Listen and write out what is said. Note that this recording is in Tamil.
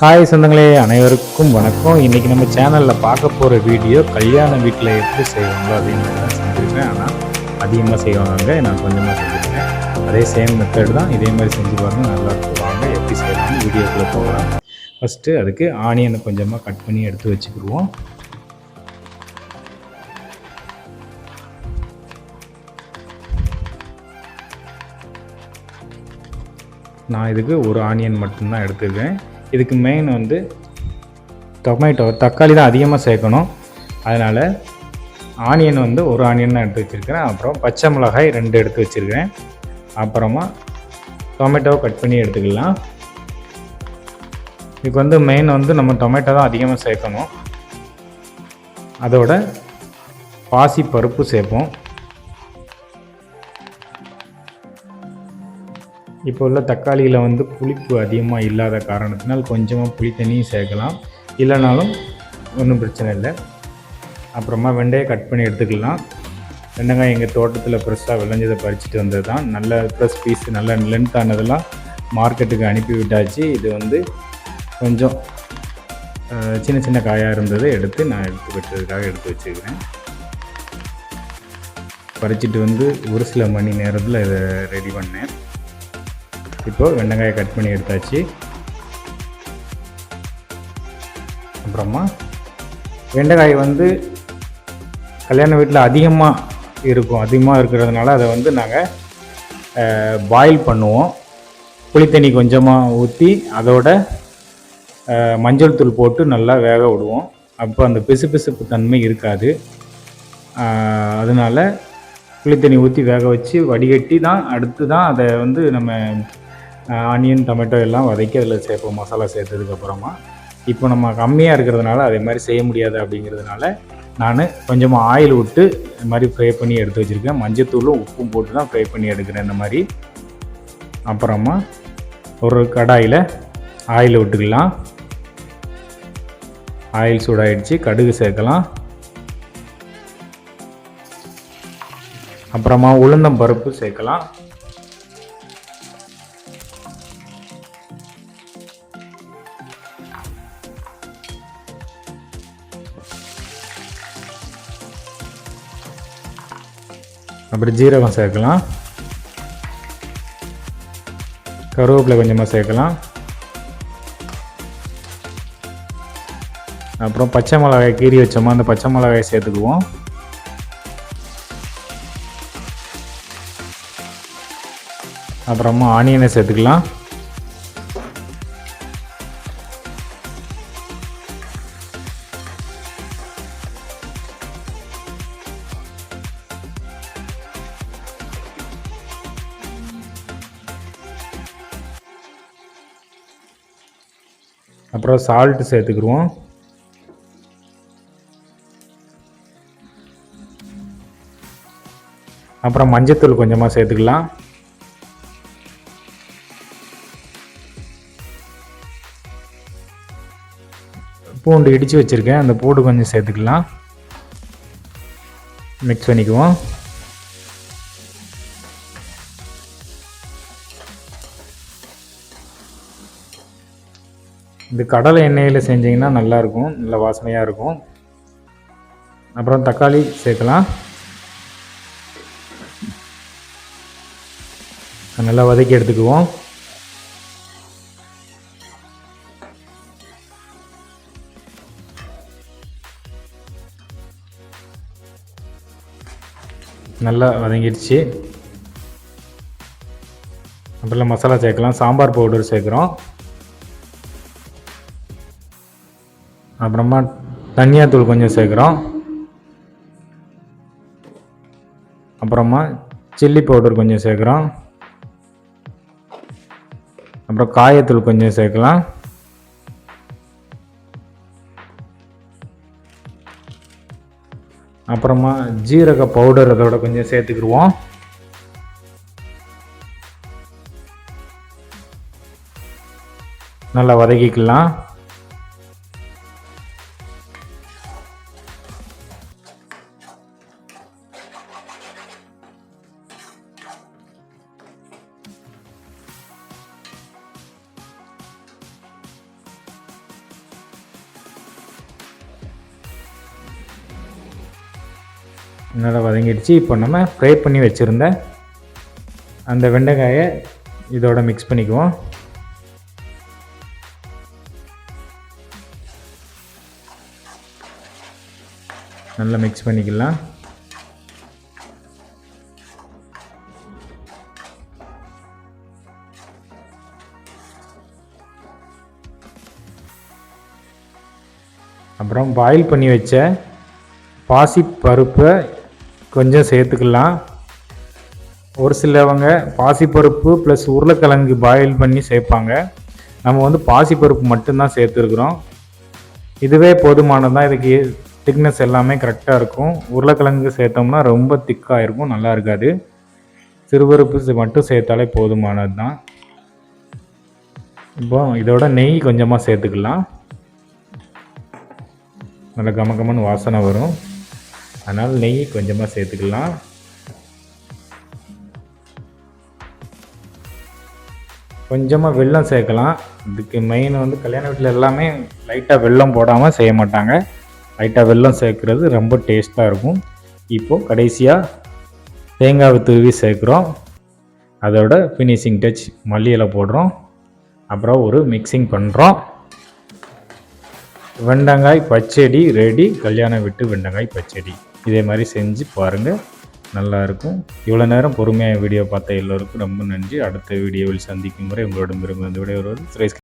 ஹாய் சொந்தங்களே அனைவருக்கும் வணக்கம். இன்றைக்கி நம்ம சேனலில் பார்க்க போகிற வீடியோ கல்யாண வீட்டில் எப்படி செய்வாங்க அப்படின்னு தான் செஞ்சுருக்கேன். ஆனால் அதிகமாக செய்வாங்க. நான் கொஞ்சமாக செஞ்சுருக்கேன். அதே சேம் மெத்தட் தான் இதே மாதிரி செஞ்சு பாருங்கள் நல்லா இருக்கும். வாங்க எப்படி செய்யலாம் வீடியோக்குள்ளே போகலாம். ஃபஸ்ட்டு அதுக்கு ஆனியனை கொஞ்சமாக கட் பண்ணி எடுத்து வச்சுக்கிடுவோம். நான் இதுக்கு ஒரு ஆனியன் மட்டும்தான் எடுத்துருக்கேன். இதுக்கு மெயின் வந்து டொமேட்டோ தக்காளி தான் அதிகமாக சேர்க்கணும். அதனால் ஆனியன் வந்து ஒரு ஆனியன் தான் எடுத்து வச்சுருக்கிறேன். அப்புறம் பச்சை மிளகாய் ரெண்டு எடுத்து வச்சுருக்கிறேன். அப்புறமா டொமேட்டோவை கட் பண்ணி எடுத்துக்கலாம். இதுக்கு வந்து மெயின் வந்து நம்ம டொமேட்டோ தான் அதிகமாக சேர்க்கணும். அதோட பாசி பருப்பு சேர்ப்போம். இப்போ உள்ள தக்காளியில் வந்து புளிப்பு அதிகமாக இல்லாத காரணத்தினால் கொஞ்சமாக புளி தண்ணியும் சேர்க்கலாம். இல்லைனாலும் ஒன்றும் பிரச்சனை இல்லை. அப்புறமா வெண்டையை கட் பண்ணி எடுத்துக்கலாம். வெண்டைக்காய் எங்கள் தோட்டத்தில் ஃப்ரெஷ்ஷாக விளைஞ்சதை பறிச்சுட்டு வந்தது தான் நல்ல ஃப்ரெஷ் பீஸ் நல்ல லென்த் ஆனதெல்லாம் மார்க்கெட்டுக்கு அனுப்பி விட்டாச்சு. இது வந்து கொஞ்சம் சின்ன சின்ன காயாக இருந்ததை எடுத்து நான் எடுத்து வெட்டுறதுக்காக எடுத்து வச்சுக்கிறேன் பறிச்சிட்டு வந்து ஒரு சில மணி நேரத்தில் இதை ரெடி பண்ணேன். இப்போது வெண்டைக்காயை கட் பண்ணி எடுத்தாச்சு. அப்புறமா வெண்டைக்காய் வந்து கல்யாண வீட்டில் அதிகமாக இருக்கும் அதிகமாக இருக்கிறதுனால அதை வந்து நாங்கள் பாயில் பண்ணுவோம். புளித்தண்ணி கொஞ்சமாக ஊற்றி அதோட மஞ்சள் தூள் போட்டு நல்லா வேக விடுவோம். அப்போ அந்த பிசுபிசுப்பு தன்மை இருக்காது. அதனால் புளித்தண்ணி ஊற்றி வேக வச்சு வடிகட்டி தான் அடுத்து தான் அதை வந்து நம்ம ஆனியன் டொமேட்டோ எல்லாம் வதக்கி அதில் சேர்ப்போம் மசாலா சேர்த்ததுக்கப்புறமா இப்போ நம்ம கம்மியாக இருக்கிறதுனால அதே மாதிரி செய்ய முடியாது அப்படிங்கிறதுனால நான் கொஞ்சமாக ஆயில் விட்டு இந்த மாதிரி ஃப்ரை பண்ணி எடுத்து வச்சுருக்கேன். மஞ்சத்தூளும் உப்பும் போட்டு தான் ஃப்ரை பண்ணி எடுக்கிறேன் இந்த மாதிரி. அப்புறமா ஒரு கடாயில் ஆயில் விட்டுக்கலாம். ஆயில் சூடாயிடுச்சு கடுகு சேர்க்கலாம். அப்புறமா உளுந்தம் பருப்பு சேர்க்கலாம். அப்புறம் ஜீரகம் சேர்க்கலாம். கருவேப்பிலை கொஞ்சமாக சேர்க்கலாம். அப்புறம் பச்சை மிளகாய் கீறி வச்சோமா அந்த பச்சை மிளகாய் சேர்த்துக்குவோம். அப்புறமா ஆனியனை சேர்த்துக்கலாம். அப்புறம் சால்ட்டு சேர்த்துக்குருவோம் அப்புறம் மஞ்சத்தூள் கொஞ்சமாக சேர்த்துக்கலாம். பூண்டு இடித்து வச்சுருக்கேன். அந்த பூண்டு கொஞ்சம் சேர்த்துக்கலாம். மிக்ஸ் பண்ணிக்குவோம். இந்த கடலை எண்ணெயில் செஞ்சிங்கன்னா நல்லாயிருக்கும் நல்ல வாசனையாக இருக்கும். அப்புறம் தக்காளி சேர்க்கலாம். நல்லா வதக்கி எடுத்துக்குவோம். நல்லா வதங்கிடுச்சு. அப்புறம் மசாலா சேர்க்கலாம் சாம்பார் பவுடர் சேர்க்குறோம். அப்புறமா தனியாத்தூள் கொஞ்சம் சேர்க்குறோம். அப்புறமா சில்லி பவுடர் கொஞ்சம் சேர்க்குறோம். அப்புறம் காயத்தூள் கொஞ்சம் சேர்க்கலாம். அப்புறமா ஜீரக பவுடர் அதோட கொஞ்சம் சேர்த்துக்கிடுவோம். நல்லா வதக்கிக்கலாம். நல்லா வதங்கிடுச்சு. இப்போ நம்ம ஃப்ரை பண்ணி வச்சுருந்த அந்த வெண்டைக்காயை இதோட மிக்ஸ் பண்ணிக்குவோம். நல்லா மிக்ஸ் பண்ணிக்கலாம். அப்புறம் பாயில் பண்ணி வச்ச பாசி பருப்பை கொஞ்சம் சேர்த்துக்கலாம். ஒரு சிலவங்க பாசிப்பருப்பு ப்ளஸ் உருளைக்கிழங்கு பாயில் பண்ணி சேர்ப்பாங்க. நம்ம வந்து பாசிப்பருப்பு மட்டும்தான் சேர்த்துருக்குறோம். இதுவே போதுமானதான் இதுக்கு திக்னஸ் எல்லாமே கரெக்டாக இருக்கும். உருளைக்கிழங்கு சேர்த்தோம்னா ரொம்ப திக்காக இருக்கும் நல்லா இருக்காது. சிறுபருப்பு மட்டும் சேர்த்தாலே போதுமானது தான் இப்போ இதோட நெய் கொஞ்சமாக சேர்த்துக்கலாம். நல்லா கம கமன்னு வாசனை வரும். அதனால் நெய் கொஞ்சமாக சேர்த்துக்கலாம். கொஞ்சமாக வெல்லம் சேர்க்கலாம். இதுக்கு மெயின் வந்து கல்யாண வீட்டில் எல்லாமே லைட்டாக வெல்லம் போடாமல் செய்ய மாட்டாங்க. லைட்டாக வெல்லம் சேர்க்குறது ரொம்ப டேஸ்ட்டாக இருக்கும். இப்போது கடைசியாக தேங்காய் துருவி சேர்க்குறோம். அதோட ஃபினிஷிங் டச் மல்லிகலை போடுறோம். அப்புறம் ஒரு மிக்சிங் பண்ணுறோம் வெண்டங்காய் பச்சடி ரெடி கல்யாணம் விட்டு வெண்டங்காய் பச்சடி. இதே மாதிரி செஞ்சு பாருங்கள் நல்லாயிருக்கும் இவ்வளோ நேரம் பொறுமையாக வீடியோ பார்த்த எல்லோருக்கும் ரொம்ப நன்றி. அடுத்த வீடியோவில் சந்திக்கும் முறை உங்களிடமிருந்து விடைபெறுவது சுரேஷ்